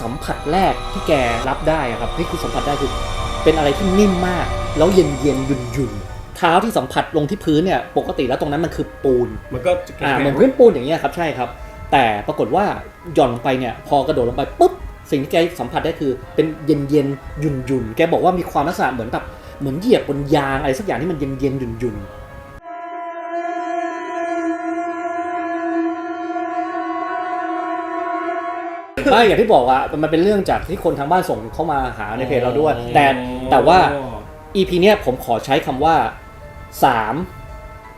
สัมผัสแรกที่แกรับได้อะครับนี่คือสัมผัสได้คือเป็นอะไรที่นิ่มมาก แล้วเย็นเย็นๆหยุ่นหยุ่นๆเท้าที่สัมผัสลงที่พื้นเนี่ยปกติแล้วตรงนั้นมันคือปูน มันก็จะอ่าแข็งเหมือนพื้นปูนอย่างเงี้ยครับใช่ครับ แต่ปรากฏว่าหย่อนลงไปเนี่ยพอกระโดดลงไปปุ๊บสิ่งที่แกสัมผัสได้คือเป็นเย็นเย็นๆหยุ่นหยุ่นๆแกบอกว่ามีความลักษณะเหมือนแบบเหมือนเหยียบบนยางอะไรสักอย่างที่มันเย็นเย็นๆหยุ่นหยุ่น ไม่อย่างที่บอกอะมันเป็นเรื่องจากที่คนทางบ้านส่งเข้ามาหาในเพจเราด้วย แต่แต่ว่า EP เนี้ยผมขอใช้คำว่าสาม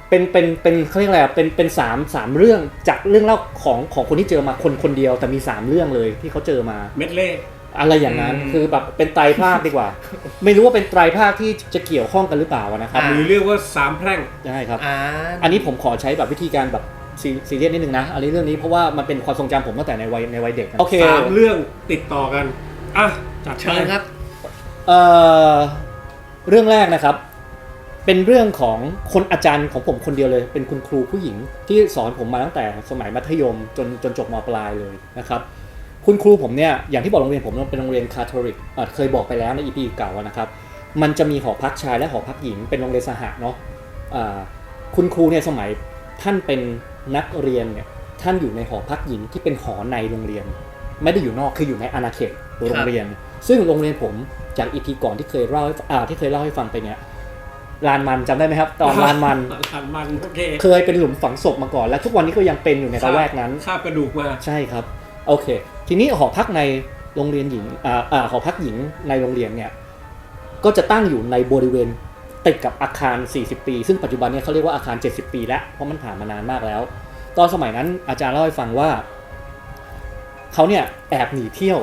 เป็นเป็นเป็นเขาเรียกอะไรอะเป็นเป็นสามสามเรื่องจากเรื่องเล่าของของคนที่เจอมาคนคนเดียว แต่มีสามเรื่องเลยที่เขาเจอมา เม็ดเล่ อะไรอย่างนั้นอืมคือแบบเป็นไตรภาคดีกว่า ไม่รู้ว่าเป็นไตรภาคที่จะเกี่ยวข้องกันหรือเปล่านะครับอ่า หรือเรียกว่าสามแพร่งใช่ครับ อ่าอันนี้ผมขอใช้แบบวิธีการแบบ ซีซีเรียสนิดนึงนะอันนี้เรื่องนี้เพราะว่ามันเป็นความทรงจำผมตั้งแต่ในวัยในวัยเด็กนะโอเคสามเรื่องติดต่อกันอะจัดเชิญครับ เอ่อเรื่องแรกนะครับ เป็นเรื่องของคนอาจารย์ของผมคนเดียวเลย เป็นคุณครูผู้หญิงที่สอนผมมาตั้งแต่สมัยมัธยมจนจนจบมปลายเลยนะครับ คุณครูผมเนี่ยอย่างที่บอกโรงเรียนผมมันเป็นโรงเรียนคาทอลิกอะเคยบอกไปแล้วในอีพีเก่าอะนะครับ มันจะมีหอพักชายและหอพักหญิงเป็นโรงเรียนสหะเนาะอ่าคุณครูเนี่ยสมัยท่านเป็น นักเรียนเนี่ยท่านอยู่ในหอพักหญิงที่เป็นหอในโรงเรียน ไม่ได้อยู่นอกคืออยู่ในอาณาเขตโรงเรียน ซึ่งโรงเรียนผมจากอีพีก่อนที่เคยเล่าให้อ่าที่เคยเล่าให้ฟังไปเนี่ยลานมันจำได้ไหมครับ ตอนลานมันลานมันโอเคเคยเป็นหลุมฝังศพมาก่อน และทุกวันนี้ก็ยังเป็นอยู่ในระแวกนั้นคาบกระดูกมาใช่ครับโอเค ทีนี้หอพักในโรงเรียนหญิงอ่าอ่าหอพักหญิงในโรงเรียนเนี่ยก็จะตั้งอยู่ในบริเวณ ติดกับอาคาร 40 ปี ซึ่งปัจจุบันเนี่ยเขาเรียกว่าอาคาร 70 ปี แล้ว เพราะมันผ่านมานานมากแล้ว ตอนสมัยนั้นอาจารย์เล่าให้ฟังว่าเขาเนี่ยแอบหนีเที่ยว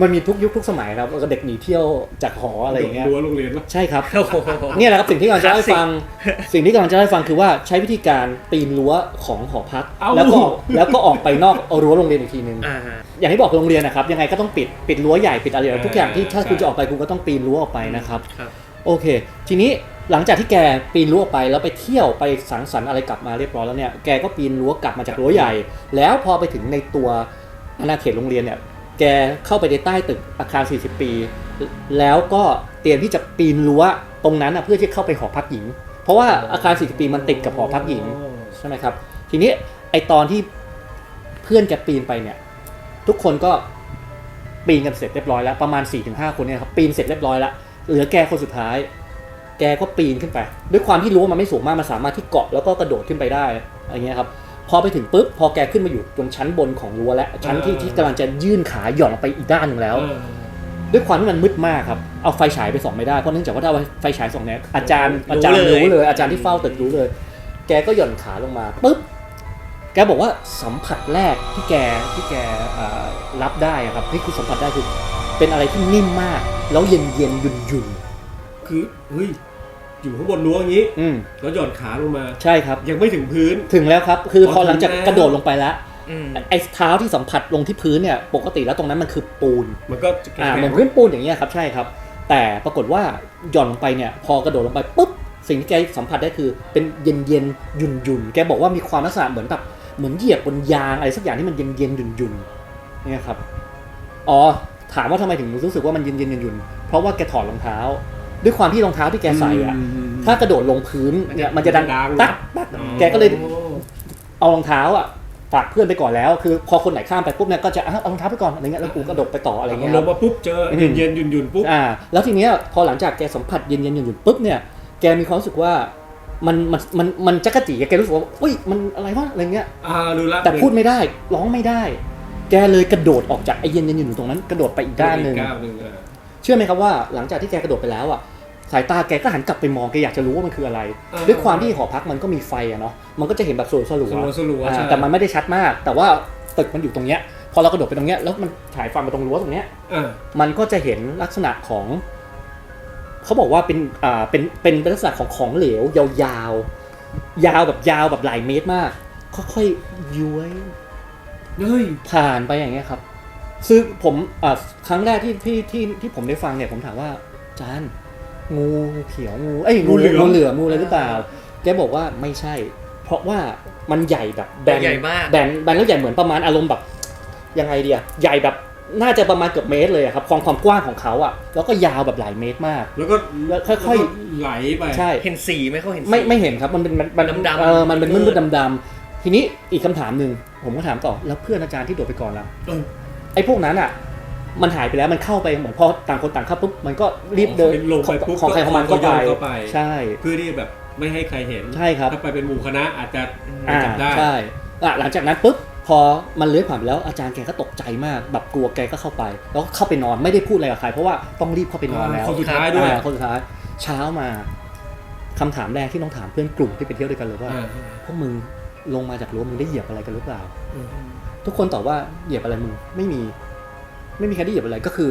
มันมีทุกยุคทุกสมัยครับแล้วก็เด็กหนีเที่ยวจากหออะไรอย่างเงี้ยรั้วโรงเรียนปะใช่ครับโอ้โหเนี่ยแหละครับสิ่งที่กำลังจะเล่าให้ฟัง สิ่งที่กำลังจะเล่าให้ฟังคือว่าใช้วิธีการปีนรั้วของหอพักเอ้าแล้วก็แล้วก็ออกไปนอกรั้วโรงเรียนอีกทีนึงอ่าอย่างที่บอกโรงเรียนนะครับยังไงก็ต้องปิดปิดรั้วใหญ่ปิดอะไรทุกอย่างที่ถ้าใช่คุณจะออกไปคุณก็ต้องปีนรั้วออกไปนะครับครับ โอเค ทีนี้หลังจากที่แกปีนรั้วไปแล้วไปเที่ยวไปสังสรรค์อะไรกลับมาเรียบร้อยแล้วเนี่ยแกก็ปีนรั้วกลับมาจากรั้วใหญ่ แล้วพอไปถึงในตัวอาณาเขตโรงเรียนเนี่ยแกเข้าไปในใต้ตึกอาคาร 40 ปี แล้วก็เตรียมที่จะปีนรั้วตรงนั้นนะเพื่อที่จะเข้าไปหอพักหญิง เพราะว่าอาคาร 40 ปีมันติดกับหอพักหญิงใช่ไหมครับ ทีนี้ไอตอนที่เพื่อนแกปีนไปเนี่ย ทุกคนก็ปีนกันเสร็จเรียบร้อยแล้วประมาณ 4-5 คนเนี่ยครับปีนเสร็จเรียบร้อยแล้ว เหลือแกคนสุดท้าย แกก็ปีนขึ้นไป ด้วยความที่รู้ว่ามันไม่สูงมากมันสามารถที่เกาะแล้วก็กระโดดขึ้นไปได้อะไรเงี้ยครับพอไปถึงปุ๊บพอแกขึ้นมาอยู่ตรงชั้นบนของรั้วแล้วชั้นที่ที่กำลังจะยื่นขาหย่อนออกไปอีกด้านหนึ่งแล้วเออด้วยความที่มันมืดมากครับเอาไฟฉายไปส่องไม่ได้เพราะเนื่องจากว่าถ้าเอาไฟฉายส่องเนี่ยอาจารย์รู้อาจารย์เลยรู้เลย อาจารย์ที่เฝ้าตึกรู้เลย แกก็หย่อนขาลงมาปุ๊บแกบอกว่าสัมผัสแรกที่แกที่แกอ่ารับได้อะครับนี่คือสัมผัสได้คือเป็นอะไรที่นิ่มมาก แล้วเย็นเย็นๆหยุ่นหยุ่นคือเฮ้ยอยู่ข้างบนรั้วอย่างนี้ๆอืมแล้วหย่อนขาลงมา ใช่ครับ ยังไม่ถึงพื้น ถึงแล้วครับ คือพออ๋อหลังจากถึงแล้วกระโดดลงไปแล้วอืมไอ้เท้าที่สัมผัสลงที่พื้นเนี่ย ปกติแล้วตรงนั้นมันคือปูน มันก็จะแข็อ่างเหมือนพื้นปูนอย่างเงี้ยครับใช่ครับ แต่ปรากฏว่าหย่อนลงไปเนี่ย พอกระโดดลงไปปุ๊บสิ่งที่แกสัมผัสได้คือเป็นเย็นเย็นๆหยุ่นหยุ่นๆแกบอกว่ามีความลักษณะเหมือนแบบเหมือนเหยียบบนยางอะไรสักอย่างที่มันเย็นเย็นๆหยุ่นหยุ่นๆเนี่ยครับอ๋อ ถามว่าทำไมถึงรู้สึกว่ามันเย็นเย็นหยุ่นหยุ่นๆเพราะว่าแกถอดรองเท้า ด้วยความที่รองเท้าที่แกใส่อะถ้ากระโดดลงพื้นเนี่ยมันจะดังดังตักตักแกก็เลยเอารองเท้าอะฝากเพื่อนไปก่อนแล้ว คือพอคนไหนข้ามไปปุ๊บเนี่ยก็จะอะเอารองเท้าไปก่อนอะไรเงี้ยแล้วกูกระโดดไปต่ออะไรเงี้ยลครังบมาปุ๊บเจออืมเย็นๆหยุ่นๆปุ๊บอ่าแล้วทีเนี้ยพอหลังจากแกสัมผัสเย็นๆหยุ่นๆปุ๊บเนี่ยแกมีความรู้สึกว่ามันมันมันมันจักรจีแกรู้สึกว่าอุ้ยมันอะไรวะอะไรเงี้ยอ่ารู้ละแต่พูดไม่ได้ร้องไม่ได้ แกเลยกระโดดออกจากไอ้เย็นๆหยุ่นๆตรงนั้น กระโดดไปอีกด้านหนึ่ง ก้าวหนึ่งเออเชื่อไหมครับว่าหลังจากที่แกกระโดดไปแล้วอะสายตาแกก็หันกลับไปมองแกอยากจะรู้ว่ามันคืออะไรอ่าด้วยความที่หอพักมันก็มีไฟอะเนาะมันก็จะเห็นแบบสลัวสลัวสลัวสลัวอ่าใช่แต่มันไม่ได้ชัดมาก แต่ว่าตึกมันอยู่ตรงเนี้ยพอเรากระโดดไปตรงเนี้ยแล้วมันฉายไฟมาตรงรั้วตรงเนี้ยเออมันก็จะเห็นลักษณะของ เขาบอกว่าเป็นอ่าเป็นเป็นลักษณะของของเหลวยาวๆยาวแบบยาวแบบหลายเมตรมากค่อยๆย้วย เฮ้ยผ่านไปอย่างเงี้ยครับ ซึ่งผมอ่าครั้งแรกที่ที่ที่ที่ผมได้ฟังเนี่ยผมถามว่าจานงูเขียวงูเอ้ยงูงูเหลือมงูเหลือมงูอะไรหรือเปล่า แกบอกว่าไม่ใช่ เพราะว่ามันใหญ่แบบแบนใหญ่มาก แบนแบนแล้วใหญ่เหมือนประมาณอารมณ์แบบยังไงเดียใหญ่แบบน่าจะประมาณเกือบเมตรเลยอะครับความความกว้างของเขาอะแล้วก็ยาวแบบหลายเมตรมาก แล้วก็แล้วค่อยๆแล้วก็ไหลไป ใช่ เห็นสีไหมเขาเห็นสี ไม่ไม่เห็นครับมันเป็นมันมันดำๆ เออมันเป็นมืดๆดำๆ ทีนี้อีกคำถามหนึ่งผมก็ถามต่อแล้วเพื่อนอาจารย์ที่โดดไปก่อนล่ะเออไอ้พวกนั้นอะ มันหายไปแล้วมันเข้าไปเหมือนพอต่างคนต่างเข้าปุ๊บมันก็รีบเดินลงไปปุ๊บของใครของมันก็ก็ไปโยนเข้าไปใช่ เพื่อที่แบบไม่ให้ใครเห็นใช่ครับถ้าไปเป็นหมู่คณะอาจจะไม่อ่าจับได้ใช่อะหลังจากนั้นปุ๊บพอมันเลื้อยผ่านไปแล้วอาจารย์แกก็ตกใจมากแบบกลัวแกก็เข้าไป แล้วก็เข้าไปนอนไม่ได้พูดอะไรกับใครเพราะว่าต้องรีบเข้าไปนอนแล้วคนสุดท้ายด้วยอ่าคนสุดท้าย เช้ามาคำถามแรกที่ต้องถามเพื่อนกลุ่มที่ไปเที่ยวด้วยกันเลยว่าอ่าพวกมึง ลงมาจากรั้วมึงได้เหยียบอะไรกันหรือเปล่า ทุกคนตอบว่าเหยียบอะไรมึงไม่มี ไม่มีใครได้เหยียบอะไรก็คือ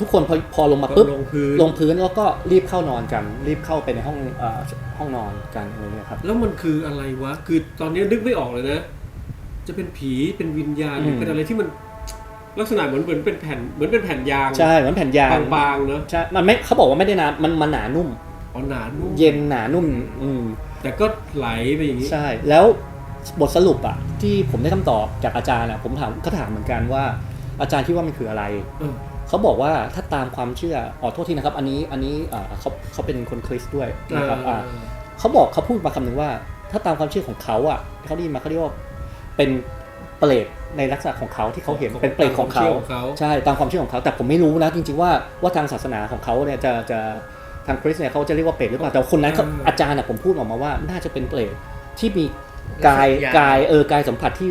ทุกคนพอพอลงมาปุ๊บลงพื้นลงพื้นแล้วก็รีบเข้านอนกัน รีบเข้าไปในห้องเอ่อห้องนอนกันอะไรเงี้ยครับ แล้วมันคืออะไรวะ คือตอนนี้นึกไม่ออกเลยนะ จะเป็นผีเป็นวิญญาณหรือมเป็นอะไรที่มันลักษณะเหมือนเหมือนเป็นแผ่นเหมือนเป็นแผ่นยางใช่เหมือนแผ่นยางบางๆเนอะใช่มันไม่เขาบอกว่าไม่ได้หนามันมันหนานุ่มอ๋อหนานุ่มเย็นหนานุ่ม อืมแต่ก็ไหลไปอย่างนี้ใช่ แล้ว บทสรุปอะที่ผมได้คำตอบจากอาจารย์อะผมถามก็ถามเหมือนกันว่า อาจารย์คิดว่ามันคืออะไรเออเขาบอกว่าถ้าตามความเชื่ออ๋อโทษทีนะครับ อันนี้อันนี้อ่าเขาเขาเป็นคนคริสต์ด้วยนะครับอ่าเขาบอกเขาพูดมาคำหนึ่งว่า ถ้าตามความเชื่อของเขาอะเขาได้ยินมาเขาเรียกว่าเป็นเปรตในลักษณะของเขาที่เขาเห็นเป็นเปรตของเขาตมควมชื่ของเขาใช่ตามความเชื่อของเขา แต่ผมไม่รู้นะจริงๆว่าว่าทางศาสนาของเขาเนี่ยจะจะทางคริสต์เนี่ยเขาจะเรียกว่าเปรตหรือเปล่าแต่คนนั้นเขาอืมอาจารย์อะผมพูดออกมาว่าน่าจะเป็นเปรตที่มี กายอย่างกายเออกายสัมผัสที่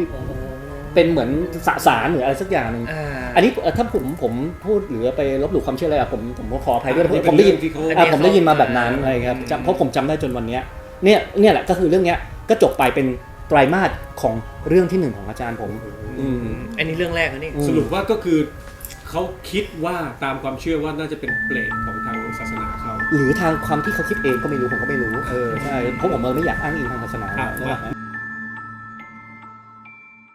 เป็นเหมือนสสารหรืออะไรสักอย่างหนึ่งอ่าอันนี้เอ่อถ้าผมผมพูดหรือไปลบหลู่ความเชื่ออะไรอะผมผมขออภัยด้วยอันนี้ผมได้ยินเป็นเรื่องที่เขาอะผมได้ยินมาแบบนั้นอ่าอะไรครับจำเพราะผมจำได้จนวันเนี้ยเนี่ยเนี่ยแหละก็คือเรื่องเนี้ยก็จบไปเป็นไตรมาสของเรื่องที่หนึ่งของอาจารย์ผมอืมอันนี้เรื่องแรกนะนี่อืมสรุปว่าก็คือเขาคิดว่าตามความเชื่อว่าน่าจะเป็นเปรตของทางศาสนาเขาหรือทางความที่เขาคิดเองก็ไม่รู้ผมก็ไม่รู้เออใช่เพราะผมเออไม่อยากอ้างอิงทางศาสนา